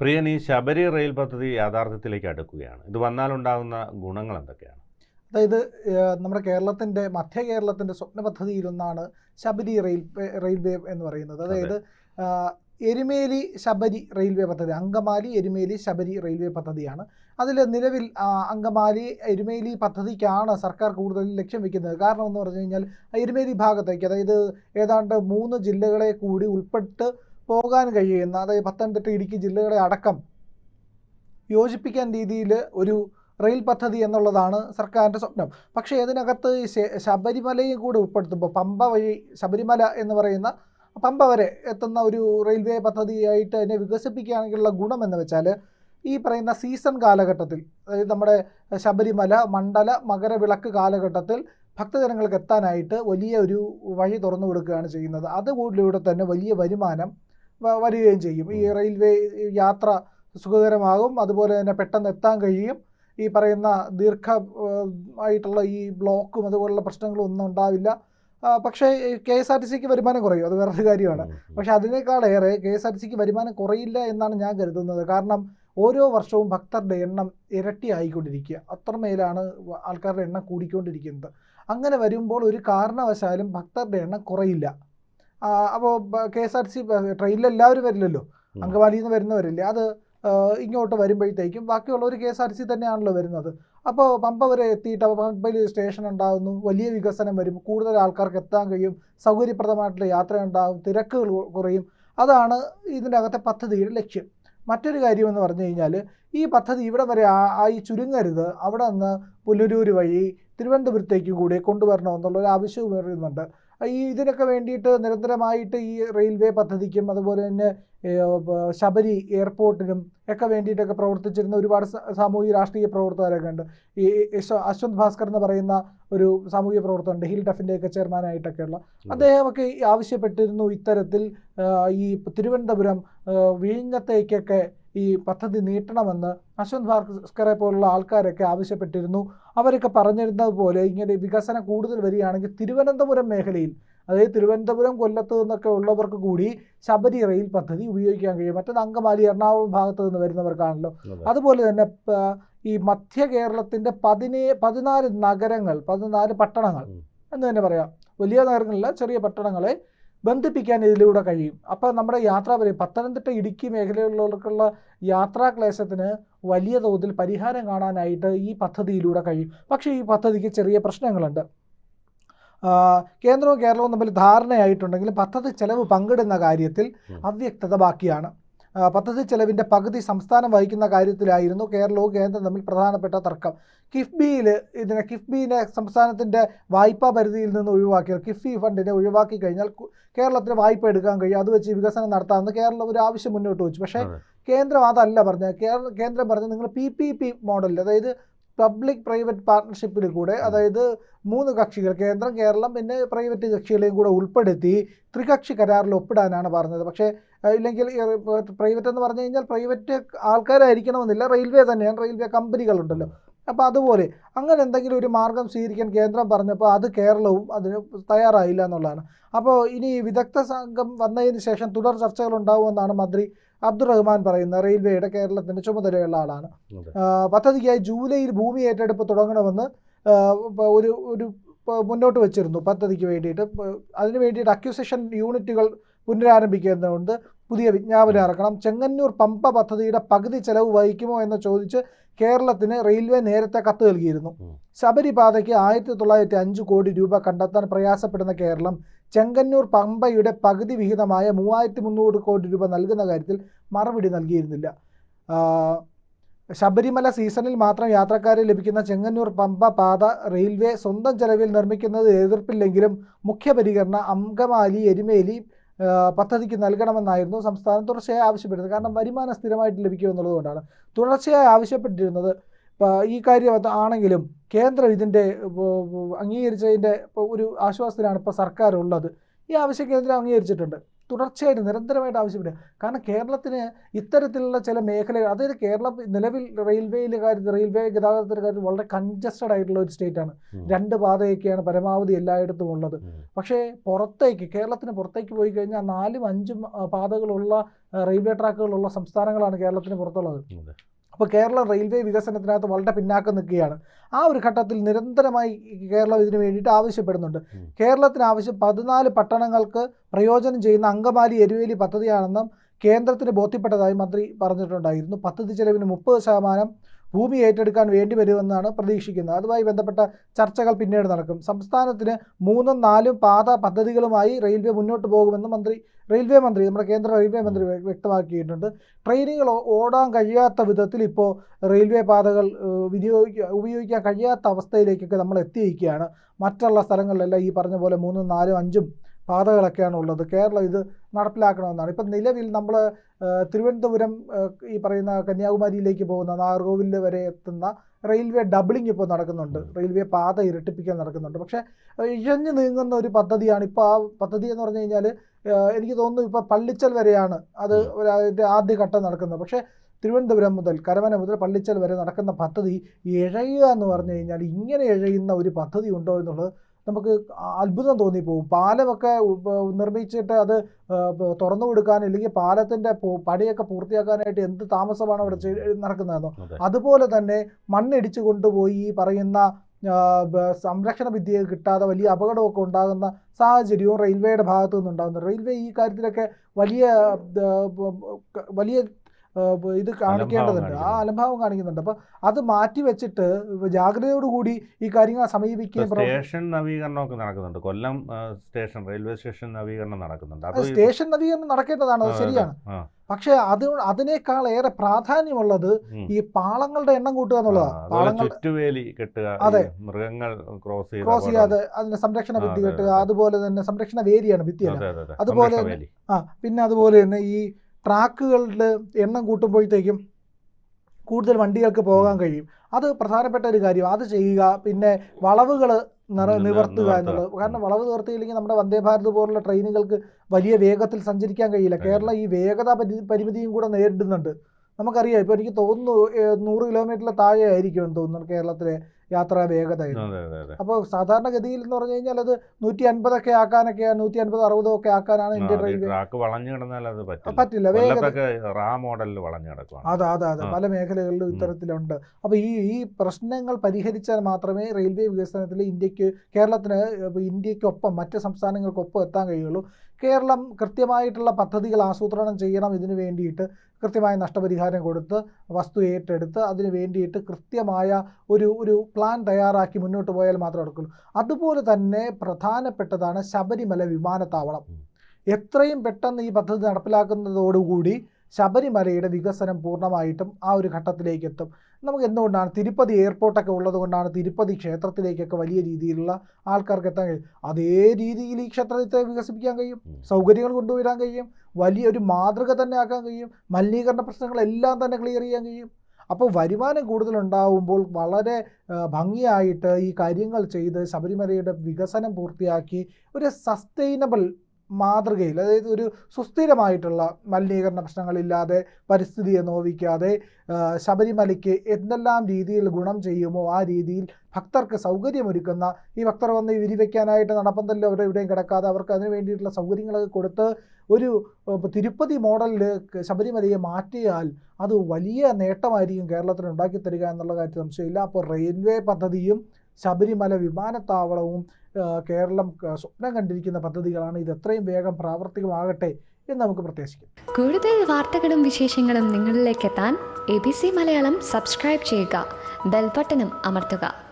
പ്രിയൻ ഈ ശബരി റെയിൽ പദ്ധതി യാഥാർത്ഥ്യത്തിലേക്ക് അടുക്കുകയാണ്. ഇത് വന്നാലുണ്ടാകുന്ന ഗുണങ്ങൾ എന്തൊക്കെയാണ്? അതായത് നമ്മുടെ കേരളത്തിന്റെ മധ്യ കേരളത്തിന്റെ സ്വപ്ന പദ്ധതിയിലൊന്നാണ് ശബരി റെയിൽ റെയിൽവേ എന്ന് പറയുന്നത്. അതായത് എരുമേലി ശബരി റെയിൽവേ പദ്ധതി അങ്കമാലി എരുമേലി ശബരി റെയിൽവേ പദ്ധതിയാണ്. അതിൽ നിലവിൽ അങ്കമാലി എരുമേലി പദ്ധതിക്കാണ് സർക്കാർ കൂടുതൽ ലക്ഷ്യം വെക്കുന്നത്. കാരണം എന്ന് പറഞ്ഞു കഴിഞ്ഞാൽ എരുമേലി ഭാഗത്തേക്ക് അതായത് ഏതാണ്ട് മൂന്ന് ജില്ലകളെ കൂടി ഉൾപ്പെട്ട് പോകാൻ കഴിയുന്ന അതായത് പത്തനംതിട്ട ഇടുക്കി ജില്ലകളെ അടക്കം യോജിപ്പിക്കാൻ രീതിയിൽ ഒരു റെയിൽ പദ്ധതി എന്നുള്ളതാണ് സർക്കാരിന്റെ സ്വപ്നം. പക്ഷേ ഇതിനകത്ത് ശബരിമലയും കൂടെ ഉൾപ്പെടുത്തുമ്പോൾ പമ്പ വഴി ശബരിമല എന്ന് പറയുന്ന പമ്പ വരെ എത്തുന്ന ഒരു റെയിൽവേ പദ്ധതിയായിട്ട് അതിനെ വികസിപ്പിക്കുകയാണെങ്കിലുള്ള ഗുണം എന്ന് വെച്ചാൽ ഈ പറയുന്ന സീസൺ കാലഘട്ടത്തിൽ അതായത് നമ്മുടെ ശബരിമല മണ്ഡല മകരവിളക്ക് കാലഘട്ടത്തിൽ ഭക്തജനങ്ങൾക്ക് എത്താനായിട്ട് വലിയ ഒരു വഴി തുറന്നു കൊടുക്കുകയാണ് ചെയ്യുന്നത്. അതുകൂടിലൂടെ തന്നെ വലിയ വരുമാനം വരികയും ചെയ്യും. ഈ റെയിൽവേ യാത്ര സുഖകരമാകും. അതുപോലെ തന്നെ പെട്ടെന്ന് എത്താൻ കഴിയും. ഈ പറയുന്ന ദീർഘ ആയിട്ടുള്ള ഈ ബ്ലോക്കും അതുപോലുള്ള പ്രശ്നങ്ങളും ഒന്നും ഉണ്ടാവില്ല പക്ഷേ കെ എസ് ആർ ടി സിക്ക് വരുമാനം കുറയും. അത് വേറൊരു കാര്യമാണ്. പക്ഷെ അതിനേക്കാളേറെ കെ എസ് ആർ ടി സിക്ക് വരുമാനം കുറയില്ല എന്നാണ് ഞാൻ കരുതുന്നത്. കാരണം ഓരോ വർഷവും ഭക്തരുടെ എണ്ണം ഇരട്ടിയായിക്കൊണ്ടിരിക്കുക അത്രമേലാണ് ആൾക്കാരുടെ എണ്ണം കൂടിക്കൊണ്ടിരിക്കുന്നത്. അങ്ങനെ വരുമ്പോൾ ഒരു കാരണവശാലും ഭക്തരുടെ എണ്ണം കുറയില്ല. അപ്പോൾ K S R T C ട്രെയിനിൽ എല്ലാവരും വരില്ലല്ലോ. അങ്കവാലിയിൽ അങ്കമാലിയിൽ നിന്ന് വരുന്നവരില്ലേ. അത് ഇങ്ങോട്ട് വരുമ്പോഴത്തേക്കും ബാക്കിയുള്ളവർ K S R T C തന്നെയാണല്ലോ വരുന്നത്. അപ്പോൾ പമ്പ വരെ എത്തിയിട്ട് അപ്പോൾ പമ്പയിൽ സ്റ്റേഷൻ ഉണ്ടാകുന്നു വലിയ വികസനം വരും. കൂടുതൽ ആൾക്കാർക്ക് എത്താൻ കഴിയും. സൗകര്യപ്രദമായിട്ടുള്ള യാത്ര ഉണ്ടാകും തിരക്കുകൾ കുറയും. അതാണ് ഇതിന്റെ അകത്തെ പദ്ധതിയുടെ ലക്ഷ്യം. മറ്റൊരു കാര്യമെന്ന് പറഞ്ഞു കഴിഞ്ഞാൽ ഈ പദ്ധതി ഇവിടെ വരെ ആ- ആയി ചുരുങ്ങരുത്. അവിടെ നിന്ന് പുനലൂർ വഴി തിരുവനന്തപുരത്തേക്കും കൂടി കൊണ്ടുവരണമെന്നുള്ള ഒരു ആവശ്യവും വരുന്നുണ്ട് ഈ ഇതിനൊക്കെ വേണ്ടിയിട്ട് നിരന്തരമായിട്ട് ഈ റെയിൽവേ പദ്ധതിക്കും അതുപോലെ തന്നെ ശബരി എയർപോർട്ടിനും ഒക്കെ വേണ്ടിയിട്ടൊക്കെ പ്രവർത്തിച്ചിരുന്ന ഒരുപാട് സാമൂഹ്യ സാമൂഹിക രാഷ്ട്രീയ പ്രവർത്തകരൊക്കെ ഉണ്ട്. ഈ അശ്വന്ത് ഭാസ്കർ എന്ന് പറയുന്ന ഒരു സാമൂഹിക പ്രവർത്തകനുണ്ട് ഹിൽ ചെയർമാനായിട്ടൊക്കെ അദ്ദേഹമൊക്കെ ഈ ആവശ്യപ്പെട്ടിരുന്നു ഇത്തരത്തിൽ ഈ തിരുവനന്തപുരം വിഴിഞ്ഞത്തേക്കൊക്കെ ഈ പദ്ധതി നീട്ടണമെന്ന് അശ്വന്ത് ഭാസ്കറെ പോലുള്ള ആൾക്കാരൊക്കെ ആവശ്യപ്പെട്ടിരുന്നു. അവരൊക്കെ പറഞ്ഞിരുന്നത് പോലെ ഇങ്ങനെ വികസനം കൂടുതൽ വരികയാണെങ്കിൽ തിരുവനന്തപുരം മേഖലയിൽ അതായത് തിരുവനന്തപുരം കൊല്ലത്ത് നിന്നൊക്കെ ഉള്ളവർക്ക് കൂടി ശബരി റെയിൽ പദ്ധതി ഉപയോഗിക്കാൻ കഴിയും. മറ്റത് അങ്കമാലി എറണാകുളം ഭാഗത്ത് നിന്ന് വരുന്നവർക്കാണല്ലോ അതുപോലെ തന്നെ ഈ മധ്യ കേരളത്തിന്റെ പതിനേ പതിനാല് നഗരങ്ങൾ പതിനാല് പട്ടണങ്ങൾ എന്ന് തന്നെ പറയാം. വലിയ നഗരങ്ങളില്ല ചെറിയ പട്ടണങ്ങളെ ബന്ധിപ്പിക്കാൻ ഇതിലൂടെ കഴിയും. അപ്പോൾ നമ്മുടെ യാത്രാ വരെ പത്തനംതിട്ട ഇടുക്കി മേഖലകളിലുള്ളവർക്കുള്ള യാത്രാ ക്ലേശത്തിന് വലിയ തോതിൽ പരിഹാരം കാണാനായിട്ട് ഈ പദ്ധതിയിലൂടെ കഴിയും. പക്ഷേ ഈ പദ്ധതിക്ക് ചെറിയ പ്രശ്നങ്ങളുണ്ട്. കേന്ദ്രവും കേരളവും തമ്മിൽ ധാരണയായിട്ടുണ്ടെങ്കിലും പദ്ധതി ചെലവ് പങ്കിടുന്ന കാര്യത്തിൽ അവ്യക്തത ബാക്കിയാണ്. പദ്ധതി ചെലവിന്റെ പകുതി സംസ്ഥാനം വഹിക്കുന്ന കാര്യത്തിലായിരുന്നു കേരളവും കേന്ദ്രം തമ്മിൽ പ്രധാനപ്പെട്ട തർക്കം. കിഫ്ബിയിൽ ഇതിനെ കിഫ്ബിനെ സംസ്ഥാനത്തിന്റെ വായ്പാ പരിധിയിൽ നിന്ന് ഒഴിവാക്കിയാൽ കിഫ്ബി ഫണ്ടിനെ ഒഴിവാക്കി കഴിഞ്ഞാൽ കേരളത്തിന് വായ്പ എടുക്കാൻ കഴിയും. അത് വെച്ച് വികസനം നടത്താമെന്ന് കേരളം ഒരു ആവശ്യം മുന്നോട്ട് വെച്ചു. പക്ഷേ കേന്ദ്രം അതല്ല പറഞ്ഞത്. കേരള കേന്ദ്രം പറഞ്ഞത് നിങ്ങൾ പി പി പി മോഡലിൽ അതായത് പബ്ലിക് പ്രൈവറ്റ് പാർട്ട്ണർഷിപ്പിൽ കൂടെ അതായത് മൂന്ന് കക്ഷികൾ കേന്ദ്രം കേരളം പിന്നെ പ്രൈവറ്റ് കക്ഷികളെയും കൂടെ ഉൾപ്പെടുത്തി ത്രികക്ഷി കരാറിൽ ഒപ്പിടാനാണ് പറഞ്ഞത്. പക്ഷേ ഇല്ലെങ്കിൽ പ്രൈവറ്റ് എന്ന് പറഞ്ഞു കഴിഞ്ഞാൽ പ്രൈവറ്റ് ആൾക്കാരായിരിക്കണമെന്നില്ല. റെയിൽവേ തന്നെയാണ്. റെയിൽവേ കമ്പനികളുണ്ടല്ലോ. അപ്പോൾ അതുപോലെ അങ്ങനെ എന്തെങ്കിലും ഒരു മാർഗം സ്വീകരിക്കാൻ കേന്ദ്രം പറഞ്ഞപ്പോൾ അത് കേരളവും അതിന് തയ്യാറായില്ല എന്നുള്ളതാണ്. അപ്പോൾ ഇനി വിദഗ്ധ സംഘം വന്നതിന് ശേഷം തുടർ ചർച്ചകൾ ഉണ്ടാവുമെന്നാണ് മന്ത്രി അബ്ദുൾ റഹ്മാൻ പറയുന്ന റെയിൽവേയുടെ കേരളത്തിന്റെ ചുമതലയുള്ള ആളാണ്. പദ്ധതിക്കായി ജൂലൈയിൽ ഭൂമി ഏറ്റെടുപ്പ് തുടങ്ങണമെന്ന് ഒരു ഒരു മുന്നോട്ട് വെച്ചിരുന്നു പദ്ധതിക്ക് വേണ്ടിയിട്ട്. അതിന് വേണ്ടിയിട്ട് അക്യൂസേഷൻ യൂണിറ്റുകൾ പുനരാരംഭിക്കുന്നതുകൊണ്ട് പുതിയ വിജ്ഞാപനം ഇറക്കണം. ചെങ്ങന്നൂർ പമ്പ പദ്ധതിയുടെ പകുതി ചെലവ് വഹിക്കുമോ എന്ന് ചോദിച്ച് കേരളത്തിന് റെയിൽവേ നേരത്തെ കത്ത് നൽകിയിരുന്നു. ശബരിപാതയ്ക്ക് ആയിരത്തി തൊള്ളായിരത്തി അഞ്ച് കോടി രൂപ കണ്ടെത്താൻ പ്രയാസപ്പെടുന്ന കേരളം ചെങ്ങന്നൂർ പമ്പയുടെ പകുതി വിഹിതമായ മൂവായിരത്തി മുന്നൂറ് കോടി രൂപ നൽകുന്ന കാര്യത്തിൽ മറുപടി നൽകിയിരുന്നില്ല. ശബരിമല സീസണിൽ മാത്രം യാത്രക്കാരെ ലഭിക്കുന്ന ചെങ്ങന്നൂർ പമ്പ പാത റെയിൽവേ സ്വന്തം ചെലവിൽ നിർമ്മിക്കുന്നത് എതിർപ്പില്ലെങ്കിലും മുഖ്യ പരിഗണന അങ്കമാലി എരുമേലി പദ്ധതിക്ക് നൽകണമെന്നായിരുന്നു സംസ്ഥാനം തുടർച്ചയായി ആവശ്യപ്പെടുന്നത്. കാരണം വരുമാനം സ്ഥിരമായിട്ട് ലഭിക്കുമെന്നുള്ളതുകൊണ്ടാണ് തുടർച്ചയായി ആവശ്യപ്പെട്ടിരുന്നത് ഈ കാര്യം ആണെങ്കിലും കേന്ദ്രം ഇതിന്റെ അംഗീകരിച്ചതിന്റെ ഒരു ആശ്വാസത്തിലാണ് ഇപ്പോൾ സർക്കാർ ഉള്ളത് ഈ ആവശ്യം കേന്ദ്രം അംഗീകരിച്ചിട്ടുണ്ട്. തുടർച്ചയായിട്ട് നിരന്തരമായിട്ട് ആവശ്യപ്പെടുക. കാരണം കേരളത്തിന് ഇത്തരത്തിലുള്ള ചില മേഖലകൾ അതായത് കേരളം നിലവിൽ റെയിൽവേയിലെ കാര്യത്തിൽ റെയിൽവേ ഗതാഗതത്തിന്റെ കാര്യത്തിൽ വളരെ കൺജസ്റ്റഡ് ആയിട്ടുള്ള ഒരു സ്റ്റേറ്റാണ് ആണ്. രണ്ട് പാതയൊക്കെയാണ് പരമാവധി എല്ലായിടത്തും ഉള്ളത്. പക്ഷേ പുറത്തേക്ക് കേരളത്തിന് പുറത്തേക്ക് പോയി കഴിഞ്ഞാൽ നാലും അഞ്ചും പാതകളുള്ള റെയിൽവേ ട്രാക്കുകളുള്ള സംസ്ഥാനങ്ങളാണ് കേരളത്തിന് പുറത്തുള്ളത്. അപ്പോൾ കേരള റെയിൽവേ വികസനത്തിനകത്ത് വളരെ പിന്നാക്കം നിൽക്കുകയാണ്. ആ ഒരു ഘട്ടത്തിൽ നിരന്തരമായി കേരളം ഇതിനു വേണ്ടിയിട്ട് ആവശ്യപ്പെടുന്നുണ്ട്. കേരളത്തിന് ആവശ്യം പതിനാല് പട്ടണങ്ങൾക്ക് പ്രയോജനം ചെയ്യുന്ന അങ്കമാലി എരുവേലി പദ്ധതിയാണെന്നും കേന്ദ്രത്തിന് ബോധ്യപ്പെട്ടതായി മന്ത്രി പറഞ്ഞിട്ടുണ്ടായിരുന്നു. പദ്ധതി ചെലവിന് മുപ്പത് ശതമാനം ഭൂമി ഏറ്റെടുക്കാൻ വേണ്ടി വരുമെന്നാണ് പ്രതീക്ഷിക്കുന്നത്. അതുമായി ബന്ധപ്പെട്ട ചർച്ചകൾ പിന്നീട് നടക്കും. സംസ്ഥാനത്തിന് മൂന്നും നാലും പാത പദ്ധതികളുമായി റെയിൽവേ മുന്നോട്ട് പോകുമെന്ന് മന്ത്രി റെയിൽവേ മന്ത്രി നമ്മുടെ കേന്ദ്ര റെയിൽവേ മന്ത്രി വ്യക്തമാക്കിയിട്ടുണ്ട്. ട്രെയിനുകൾ ഓടാൻ കഴിയാത്ത വിധത്തിൽ ഇപ്പോൾ റെയിൽവേ പാതകൾ വിനിയോഗിക്കുക ഉപയോഗിക്കാൻ കഴിയാത്ത അവസ്ഥയിലേക്കൊക്കെ നമ്മൾ എത്തിയിരിക്കുകയാണ്. മറ്റുള്ള സ്ഥലങ്ങളിലെല്ലാം ഈ പറഞ്ഞ പോലെ മൂന്നും നാലും അഞ്ചും പാതകളൊക്കെയാണ് ഉള്ളത് കേരളം ഇത് നടപ്പിലാക്കണമെന്നാണ്. ഇപ്പം നിലവിൽ നമ്മൾ തിരുവനന്തപുരം ഈ പറയുന്ന കന്യാകുമാരിയിലേക്ക് പോകുന്ന നാഗർകോവിൽ വരെ എത്തുന്ന റെയിൽവേ ഡബിളിംഗ് ഇപ്പോൾ നടക്കുന്നുണ്ട്. റെയിൽവേ പാത ഇരട്ടിപ്പിക്കാൻ നടക്കുന്നുണ്ട്. പക്ഷേ ഇഴഞ്ഞു നീങ്ങുന്ന ഒരു പദ്ധതിയാണ് ഇപ്പോൾ ആ പദ്ധതി എന്ന് പറഞ്ഞു കഴിഞ്ഞാൽ എനിക്ക് തോന്നുന്നു ഇപ്പോൾ പള്ളിച്ചൽ വരെയാണ് അത് അതിന്റെ ആദ്യഘട്ടം നടക്കുന്നത്. പക്ഷേ തിരുവനന്തപുരം മുതൽ കരമന മുതൽ പള്ളിച്ചൽ വരെ നടക്കുന്ന പദ്ധതി ഇഴയുക എന്ന് പറഞ്ഞു കഴിഞ്ഞാൽ ഇങ്ങനെ ഇഴയുന്ന ഒരു പദ്ധതി ഉണ്ടോ എന്നുള്ളത് നമുക്ക് അത്ഭുതം തോന്നിപ്പോവും പാലമൊക്കെ നിർമ്മിച്ചിട്ട് അത് തുറന്നു കൊടുക്കാൻ അല്ലെങ്കിൽ പാലത്തിന്റെ പടിയൊക്കെ പൂർത്തിയാക്കാനായിട്ട് എന്ത് താമസമാണ് അവിടെ നടക്കുന്നതെന്നോ? അതുപോലെ തന്നെ മണ്ണിടിച്ചു കൊണ്ടുപോയി ഈ പറയുന്ന സംരക്ഷണ വിദ്യ കിട്ടാതെ വലിയ അപകടമൊക്കെ ഉണ്ടാകുന്ന സാഹചര്യവും റെയിൽവേയുടെ ഭാഗത്തു നിന്നുണ്ടാകുന്നു റെയിൽവേ ഈ കാര്യത്തിലൊക്കെ വലിയ വലിയ ഇത് കാണിക്കേണ്ടതുണ്ട്. ആ. അലംഭാവം കാണിക്കുന്നുണ്ട്. അപ്പൊ അത് മാറ്റി വെച്ചിട്ട് ജാഗ്രതയോടുകൂടി ഈ കാര്യങ്ങൾ സമീപിക്കുകയും സ്റ്റേഷൻ നവീകരണമൊക്കെ നടക്കുന്നുണ്ട്. കൊല്ലം സ്റ്റേഷൻ റെയിൽവേ സ്റ്റേഷൻ നവീകരണം നടക്കുന്നുണ്ട്. സ്റ്റേഷൻ നവീകരണം നടക്കേണ്ടതാണ്. അത് ശരിയാണ്. പക്ഷെ അത് അതിനേക്കാൾ ഏറെ പ്രാധാന്യമുള്ളത്. ഈ പാളങ്ങളുടെ എണ്ണം കൂട്ടുക എന്നുള്ളതാണ് പാളങ്ങൾ ചുറ്റുവേലി കെട്ടുക അതെ. മൃഗങ്ങൾ ക്രോസ് ക്രോസ് ചെയ്യാതെ അതിന്റെ സംരക്ഷണ വിദ്യ ഭിത്തി കെട്ടുക. അതുപോലെ തന്നെ സംരക്ഷണ വേലിയാണ് അതെ. അതുപോലെ. ആ പിന്നെ അതുപോലെ തന്നെ ഈ ട്രാക്കുകളുടെ എണ്ണം കൂട്ടുമ്പോഴത്തേക്കും കൂടുതൽ വണ്ടികൾക്ക് പോകാൻ. കഴിയും അത് പ്രധാനപ്പെട്ട ഒരു കാര്യം അത് ചെയ്യുക പിന്നെ വളവുകൾ നിറ നിവർത്തുക. എന്നുള്ളത് കാരണം വളവ് നിവർത്തിയില്ലെങ്കിൽ നമ്മുടെ വന്ദേ ഭാരത് പോലുള്ള ട്രെയിനുകൾക്ക് വലിയ വേഗത്തിൽ സഞ്ചരിക്കാൻ കഴിയില്ല. കേരളം ഈ വേഗത പരിമിതിയും കൂടെ നേരിടുന്നുണ്ട് നമുക്കറിയാം ഇപ്പോൾ എനിക്ക് തോന്നുന്നു നൂറ് കിലോമീറ്ററിൽ താഴെ ആയിരിക്കും എന്ന് തോന്നുന്നു കേരളത്തിലെ യാത്രാ വേഗത. അപ്പോൾ സാധാരണഗതിയിൽ എന്ന് പറഞ്ഞു കഴിഞ്ഞാൽ അത് നൂറ്റി അൻപതൊക്കെ ആക്കാനൊക്കെ നൂറ്റി അൻപത് അറുപതോ ഒക്കെ ആക്കാനാണ് ഇന്ത്യൻ റെയിൽവേ. ട്രാക്ക് വളഞ്ഞു കിടന്നാൽ അത് പറ്റില്ല. വേഗത റാ മോഡലിൽ വളഞ്ഞു അതെ അതെ അതെ. പല മേഖലകളിലും ഇത്തരത്തിലുണ്ട്. അപ്പോൾ ഈ ഈ പ്രശ്നങ്ങൾ പരിഹരിച്ചാൽ മാത്രമേ റെയിൽവേ വികസനത്തിൽ ഇന്ത്യയ്ക്ക് കേരളത്തിന് ഇന്ത്യക്കൊപ്പം മറ്റ് സംസ്ഥാനങ്ങൾക്കൊപ്പം എത്താൻ കഴിയുള്ളൂ. കേരളം കൃത്യമായിട്ടുള്ള പദ്ധതികൾ ആസൂത്രണം ചെയ്യണം ഇതിനു വേണ്ടിയിട്ട് കൃത്യമായ നഷ്ടപരിഹാരം കൊടുത്ത് വസ്തു ഏറ്റെടുത്ത് അതിന് വേണ്ടിയിട്ട് കൃത്യമായ ഒരു ഒരു പ്ലാൻ തയ്യാറാക്കി മുന്നോട്ട് പോയാൽ മാത്രം എടുക്കുള്ളൂ അതുപോലെ തന്നെ പ്രധാനപ്പെട്ടതാണ് ശബരിമല വിമാനത്താവളം. എത്രയും പെട്ടെന്ന് ഈ പദ്ധതി നടപ്പിലാക്കുന്നതോടുകൂടി ശബരിമലയുടെ വികസനം പൂർണമായിട്ടും ആ ഒരു ഘട്ടത്തിലേക്ക് എത്തും നമുക്ക് എന്തുകൊണ്ടാണ് തിരുപ്പതി എയർപോർട്ടൊക്കെ ഉള്ളത് കൊണ്ടാണ് തിരുപ്പതി ക്ഷേത്രത്തിലേക്കൊക്കെ വലിയ രീതിയിലുള്ള ആൾക്കാർക്ക് എത്താൻ കഴിയും? അതേ രീതിയിൽ ഈ ക്ഷേത്രത്തെ വികസിപ്പിക്കാൻ കഴിയും. സൗകര്യങ്ങൾ കൊണ്ടുവരാൻ കഴിയും വലിയൊരു മാതൃക തന്നെ ആക്കാൻ കഴിയും മലിനീകരണ പ്രശ്നങ്ങളെല്ലാം തന്നെ ക്ലിയർ ചെയ്യാൻ കഴിയും. അപ്പോൾ വരുമാനം കൂടുതലുണ്ടാവുമ്പോൾ വളരെ ഭംഗിയായിട്ട് ഈ കാര്യങ്ങൾ ചെയ്ത് ശബരിമലയുടെ വികസനം പൂർത്തിയാക്കി ഒരു സസ്റ്റൈനബിൾ മാതൃകയിൽ അതായത് ഒരു സുസ്ഥിരമായിട്ടുള്ള മലിനീകരണ പ്രശ്നങ്ങളില്ലാതെ പരിസ്ഥിതിയെ നോവിക്കാതെ ശബരിമലയ്ക്ക് എന്തെല്ലാം രീതിയിൽ ഗുണം ചെയ്യുമോ ആ രീതിയിൽ ഭക്തർക്ക് സൗകര്യമൊരുക്കുന്ന ഈ ഭക്തർ വന്ന് വിരിവയ്ക്കാനായിട്ട് നടപ്പന്തല്ലോ അവിടെ ഇവിടെയും കിടക്കാതെ അവർക്ക് അതിന് വേണ്ടിയിട്ടുള്ള സൗകര്യങ്ങളൊക്കെ കൊടുത്ത് ഒരു തിരുപ്പതി മോഡലിൽ ശബരിമലയെ മാറ്റിയാൽ അത് വലിയ നേട്ടമായിരിക്കും കേരളത്തിന് ഉണ്ടാക്കി തരിക എന്നുള്ള കാര്യത്തിൽ സംശയമില്ല. അപ്പോൾ റെയിൽവേ പദ്ധതിയും ശബരിമല വിമാനത്താവളവും കേരളം സ്വപ്നം കണ്ടിരിക്കുന്ന പദ്ധതികളാണ്. ഇത് എത്രയും വേഗം പ്രാവർത്തികമാകട്ടെ എന്ന് നമുക്ക് പ്രത്യാശിക്കാം. കൂടുതൽ വാർത്തകളും വിശേഷങ്ങളും നിങ്ങളിലേക്ക് എത്താൻ A B C Malayalam subscribe ചെയ്യുക. ബെൽബട്ടനും അമർത്തുക.